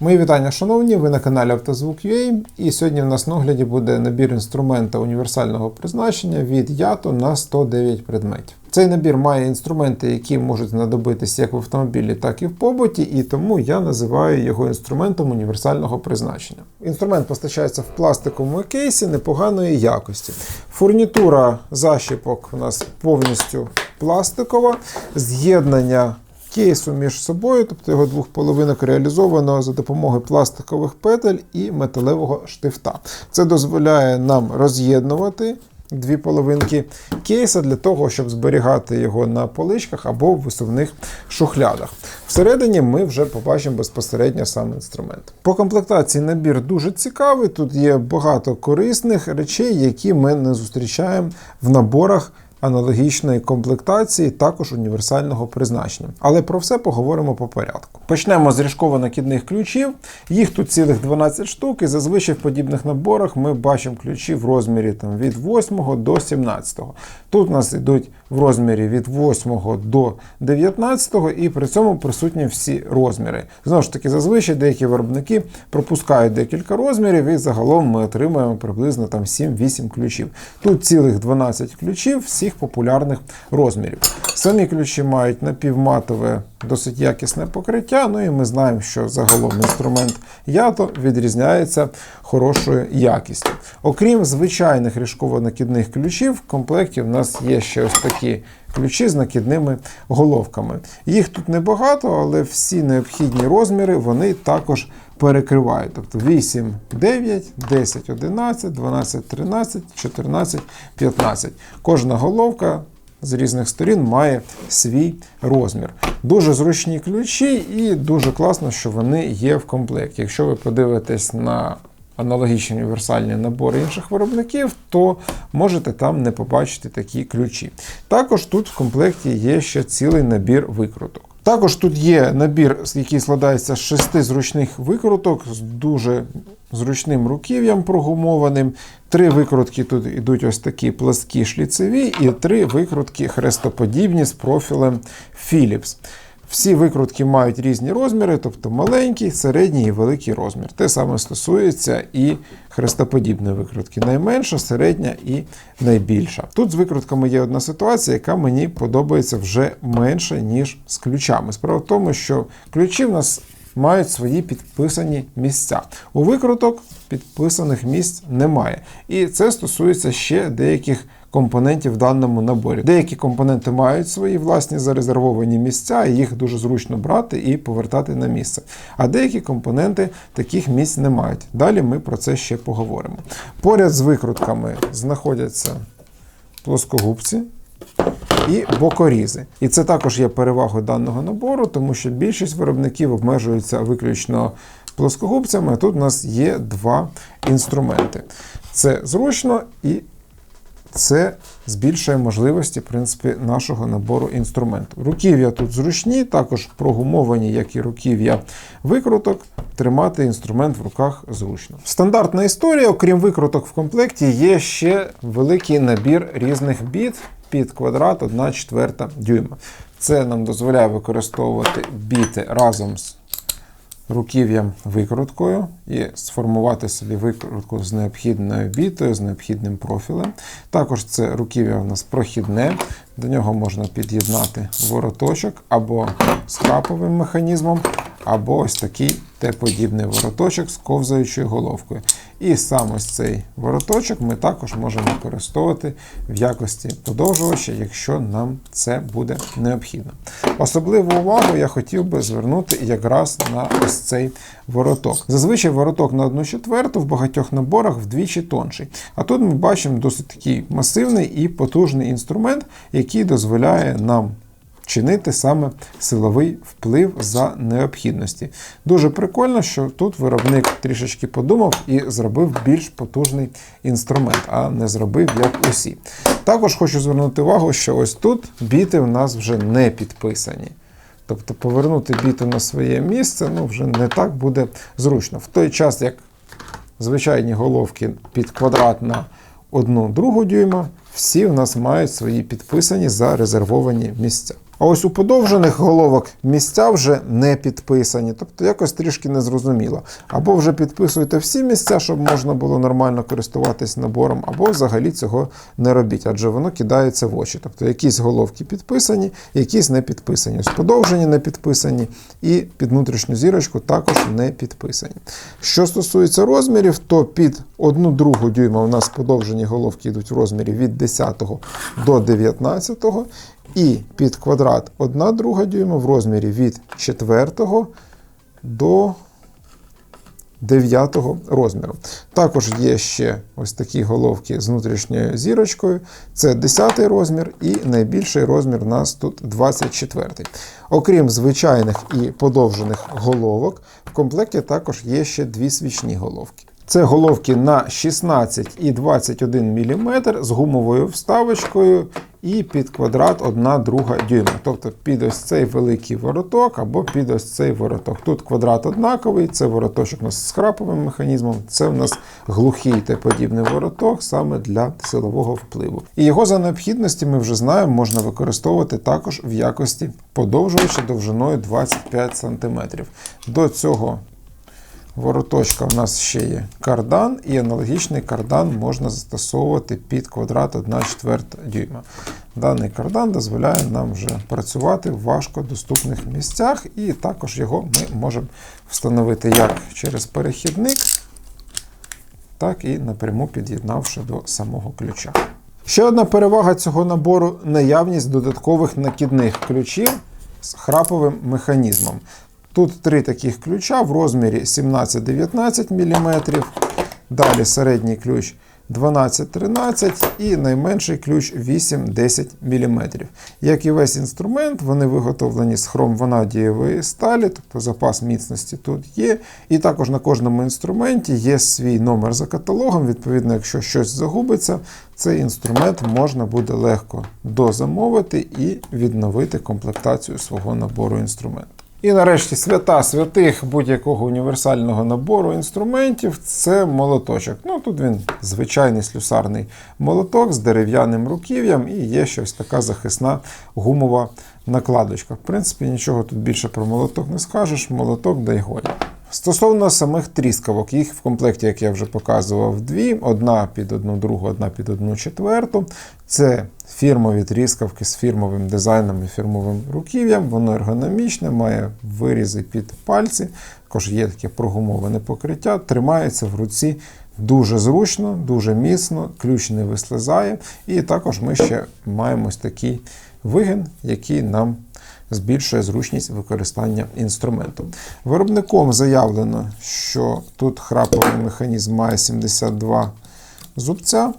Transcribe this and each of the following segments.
Мої вітання, шановні, ви на каналі Автозвук.ua і сьогодні в нас на огляді буде набір інструмента універсального призначення від Ято на 109 предметів. Цей набір має інструменти, які можуть знадобитися як в автомобілі, так і в побуті, і тому я називаю його інструментом універсального призначення. Інструмент постачається в пластиковому кейсі непоганої якості. Фурнітура защіпок у нас повністю пластикова, з'єднання кейсу між собою, тобто його двох половинок реалізовано за допомогою пластикових петель і металевого штифта. Це дозволяє нам роз'єднувати дві половинки кейса для того, щоб зберігати його на поличках або в висувних шухлядах. Всередині ми вже побачимо безпосередньо сам інструмент. По комплектації набір дуже цікавий. Тут є багато корисних речей, які ми не зустрічаємо в наборах аналогічної комплектації, також універсального призначення. Але про все поговоримо по порядку. Почнемо з ріжково-накидних ключів. Їх тут цілих 12 штук, і зазвичай в подібних наборах ми бачимо ключі в розмірі там, від 8 до 17. Тут у нас йдуть в розмірі від 8 до 19 і при цьому присутні всі розміри. Знову ж таки, зазвичай деякі виробники пропускають декілька розмірів, і загалом ми отримаємо приблизно там 7-8 ключів. Тут цілих 12 ключів всіх популярних розмірів. Самі ключі мають напівматове, досить якісне покриття. Ну і ми знаємо, що загалом інструмент ято відрізняється хорошою якістю. Окрім звичайних ріжково-накидних ключів, в комплекті в нас є ще ось такі ключі з накидними головками. Їх тут небагато, але всі необхідні розміри вони також перекривають. Тобто 8, 9, 10, 11, 12, 13, 14, 15. Кожна головка з різних сторін має свій розмір. Дуже зручні ключі, і дуже класно, що вони є в комплекті. Якщо ви подивитесь на аналогічні універсальні набори інших виробників, то можете там не побачити такі ключі. Також тут в комплекті є ще цілий набір викруток. Також тут є набір, який складається з шести зручних викруток з дуже зручним руків'ям прогумованим. Три викрутки тут йдуть ось такі пласкі шліцеві, і три викрутки хрестоподібні з профілем Philips. Всі викрутки мають різні розміри, тобто маленький, середній і великий розмір. Те саме стосується і хрестоподібної викрутки. Найменша, середня і найбільша. Тут з викрутками є одна ситуація, яка мені подобається вже менше, ніж з ключами. Справа в тому, що ключі в нас мають свої підписані місця. У викруток підписаних місць немає. І це стосується ще деяких компонентів в даному наборі. Деякі компоненти мають свої власні зарезервовані місця, і їх дуже зручно брати і повертати на місце. А деякі компоненти таких місць не мають. Далі ми про це ще поговоримо. Поряд з викрутками знаходяться плоскогубці. І бокорізи. І це також є перевагою даного набору, тому що більшість виробників обмежуються виключно плоскогубцями. Тут у нас є два інструменти. Це зручно і це збільшує можливості в принципі, нашого набору інструментів. Руків'я тут зручні, також прогумовані, як і руків'я викруток. Тримати інструмент в руках зручно. Стандартна історія, окрім викруток в комплекті, є ще великий набір різних біт під квадрат 1 четверта дюйма. Це нам дозволяє використовувати біти разом з руків'ям викруткою і сформувати собі викрутку з необхідною бітою, з необхідним профілем. Також це руків'я у нас прохідне, до нього можна під'єднати вороточок або з краповим механізмом, або ось такий Т-подібний вороточок з ковзаючою головкою. І сам ось цей вороточок ми також можемо використовувати в якості подовжувача, якщо нам це буде необхідно. Особливу увагу я хотів би звернути якраз на ось цей вороток. Зазвичай вороток на 1 четверту в багатьох наборах вдвічі тонший. А тут ми бачимо досить такий масивний і потужний інструмент, який дозволяє нам чинити саме силовий вплив за необхідності. Дуже прикольно, що тут виробник трішечки подумав і зробив більш потужний інструмент, а не зробив як усі. Також хочу звернути увагу, що ось тут біти в нас вже не підписані. Тобто повернути біту на своє місце ну, вже не так буде зручно. В той час, як звичайні головки під квадрат на одну другу дюйма, всі в нас мають свої підписані зарезервовані місця. А ось у подовжених головок місця вже не підписані, тобто якось трішки незрозуміло. Або вже підписуйте всі місця, щоб можна було нормально користуватись набором, або взагалі цього не робіть, адже воно кидається в очі. Тобто якісь головки підписані, якісь не підписані. Ось подовжені не підписані, і під внутрішню зірочку також не підписані. Що стосується розмірів, то під 1 другу дюйма у нас подовжені головки йдуть в розмірі від 10 до 19, і під квадрат 1 друга дюйма в розмірі від 4 до 9 розміру. Також є ще ось такі головки з внутрішньою зірочкою. Це 10 розмір і найбільший розмір у нас тут 24. Окрім звичайних і подовжених головок, в комплекті також є ще дві свічні головки. Це головки на 16 і 21 мм з гумовою вставочкою і під квадрат 1 друга дюйма. Тобто під ось цей великий вороток або під ось цей вороток. Тут квадрат однаковий, це вороточок у нас з храповим механізмом, це у нас глухий та подібний вороток саме для силового впливу. І його за необхідності ми вже знаємо, можна використовувати також в якості подовжувача довжиною 25 см. До цього вороточка у нас ще є кардан, і аналогічний кардан можна застосовувати під квадрат 1,4 дюйма. Даний кардан дозволяє нам вже працювати в важкодоступних місцях, і також його ми можемо встановити як через перехідник, так і напряму під'єднавши до самого ключа. Ще одна перевага цього набору наявність додаткових накидних ключів з храповим механізмом. Тут три таких ключа в розмірі 17-19 мм, далі середній ключ 12-13 і найменший ключ 8-10 мм. Як і весь інструмент, вони виготовлені з хромванадієвої сталі, тобто запас міцності тут є. І також на кожному інструменті є свій номер за каталогом. Відповідно, якщо щось загубиться, цей інструмент можна буде легко дозамовити і відновити комплектацію свого набору інструментів. І нарешті свята святих будь-якого універсального набору інструментів це молоточок. Ну тут він звичайний слюсарний молоток з дерев'яним руків'ям і є щось така захисна гумова накладочка. В принципі, нічого тут більше про молоток не скажеш, молоток дай годі. Стосовно самих тріскавок, їх в комплекті, як я вже показував, дві: одна під одну другу, одна під одну четверту. Це фірмові тріскавки з фірмовим дизайном і фірмовим руків'ям. Воно ергономічне, має вирізи під пальці, також є таке прогумоване покриття, тримається в руці дуже зручно, дуже міцно, ключ не вислизає. І також ми ще маємо ось такий вигин, який нам збільшує зручність використання інструменту. Виробником заявлено, що тут храповий механізм має 72 зубця.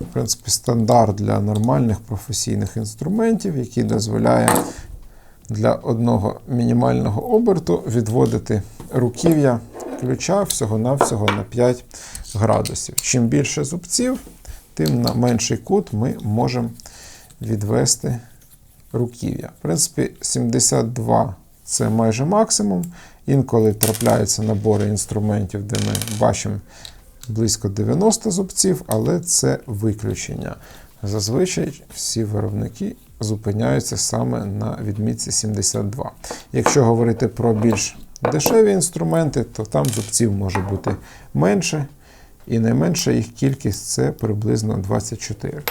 В принципі, стандарт для нормальних професійних інструментів, який дозволяє для одного мінімального оберту відводити руків'я ключа всього-навсього на 5 градусів. Чим більше зубців, тим на менший кут ми можемо відвести руків'я. В принципі, 72 це майже максимум. Інколи трапляються набори інструментів, де ми бачимо близько 90 зубців, але це виключення. Зазвичай всі виробники зупиняються саме на відмітці 72. Якщо говорити про більш дешеві інструменти, то там зубців може бути менше, і найменша їх кількість це приблизно 24.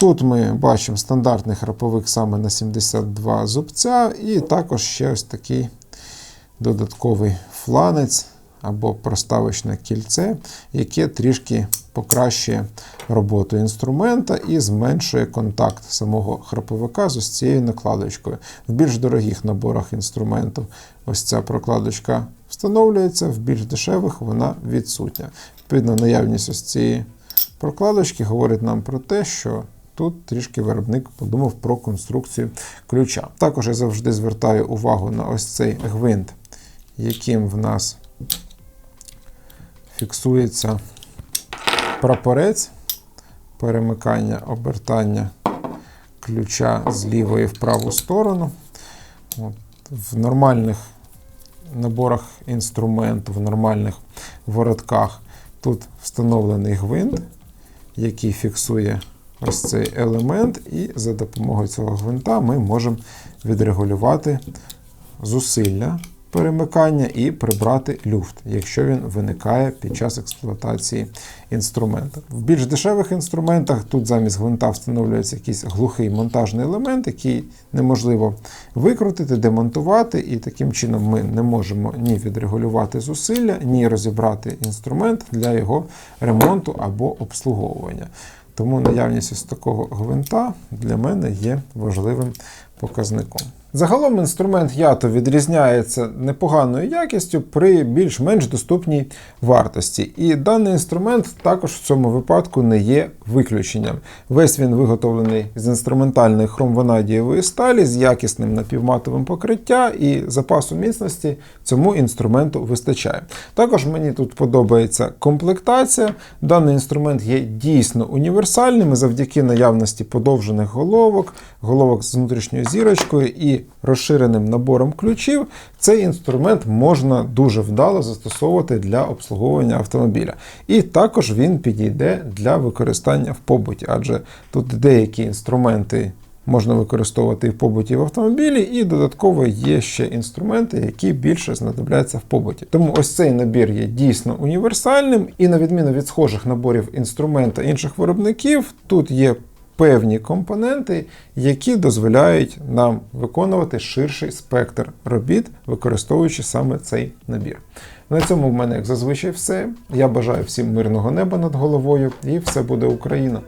Тут ми бачимо стандартний храповик саме на 72 зубця, і також ще ось такий додатковий фланець або проставочне кільце, яке трішки покращує роботу інструмента і зменшує контакт самого храповика з ось цією накладочкою. В більш дорогих наборах інструментів ось ця прокладочка встановлюється, в більш дешевих вона відсутня. Відповідно, наявність ось цієї прокладочки говорить нам про те, що Тут трішки виробник подумав про конструкцію ключа. Також я завжди звертаю увагу на ось цей гвинт, яким в нас фіксується прапорець перемикання обертання ключа з лівої в праву сторону. От. В нормальних наборах інструменту, в нормальних воротках тут встановлений гвинт, який фіксує ось цей елемент, і за допомогою цього гвинта ми можемо відрегулювати зусилля перемикання і прибрати люфт, якщо він виникає під час експлуатації інструмента. В більш дешевих інструментах тут замість гвинта встановлюється якийсь глухий монтажний елемент, який неможливо викрутити, демонтувати, і таким чином ми не можемо ні відрегулювати зусилля, ні розібрати інструмент для його ремонту або обслуговування. Тому наявність ось такого гвинта для мене є важливим показником. Загалом інструмент Ято відрізняється непоганою якістю при більш-менш доступній вартості. І даний інструмент також в цьому випадку не є виключенням. Весь він виготовлений з інструментальної хромванадієвої сталі з якісним напівматовим покриття і запасу міцності цьому інструменту вистачає. Також мені тут подобається комплектація. Даний інструмент є дійсно універсальним завдяки наявності подовжених головок, головок з внутрішньою зірочкою і розширеним набором ключів, цей інструмент можна дуже вдало застосовувати для обслуговування автомобіля. І також він підійде для використання в побуті, адже тут деякі інструменти. Можна використовувати в побуті в автомобілі, і додатково є ще інструменти, які більше знадобляться в побуті. Тому ось цей набір є дійсно універсальним, і на відміну від схожих наборів інструмента інших виробників, тут є певні компоненти, які дозволяють нам виконувати ширший спектр робіт, використовуючи саме цей набір. На цьому в мене, як зазвичай, все. Я бажаю всім мирного неба над головою, і все буде Україна!